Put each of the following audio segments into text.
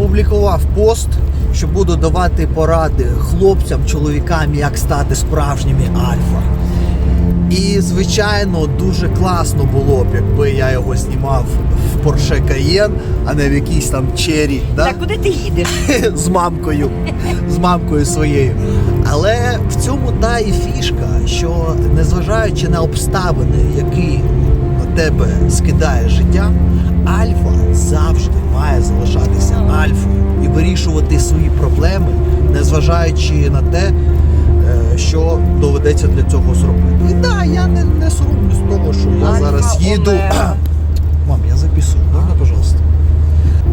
опублікував пост, що буду давати поради хлопцям, чоловікам, як стати справжніми альфа. І, звичайно, дуже класно було б, якби я його знімав в Porsche Cayenne, а не в якійсь там Cherry, да? Так куди ти їдеш? з мамкою, з мамкою своєю. Але в цьому та і фішка, що незважаючи на обставини, які тебе скидає життя, альфа завжди має залишатися альфою і вирішувати свої проблеми, незважаючи на те, е, що доведеться для цього зробити. І так, я не, не соромлюсь того, що я Альфа, зараз їду. Мам, я записую, можна, пожалуйста?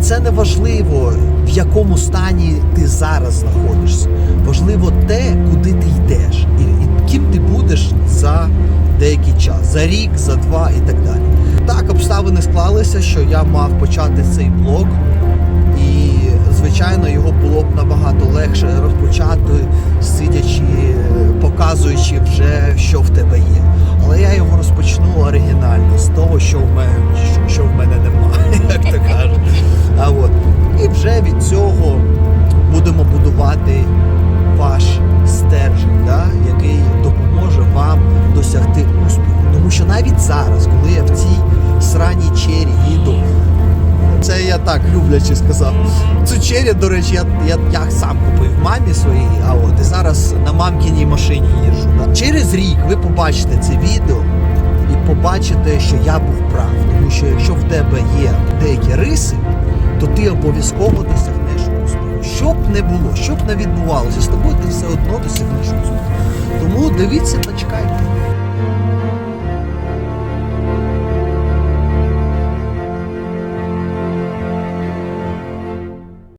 Це не важливо, в якому стані ти зараз знаходишся. Важливо те, час, за рік, за два і так далі. Так, обставини склалися, що я мав почати цей блог, і звичайно його було б набагато легше розпочати, сидячи, показуючи вже, що в тебе є. Але я його розпочну оригінально з того, що в мене, що- в мене немає, як то кажуть. А от і вже від цього будемо будувати ваш успіху. Тому що навіть зараз, коли я в цій сраній чері їду, це я так люблячи сказав. Цю чері, до речі, я, я, я сам купив мамі своїй, а от і зараз на мамкіній машині їжджу. Через рік ви побачите це відео і побачите, що я був прав. Тому що якщо в тебе є деякі риси, то ти обов'язково досягнеш успіху. Що б не було, що б не відбувалося, з тобою ти все одно досягнеш успіху. Тому дивіться та чекайте.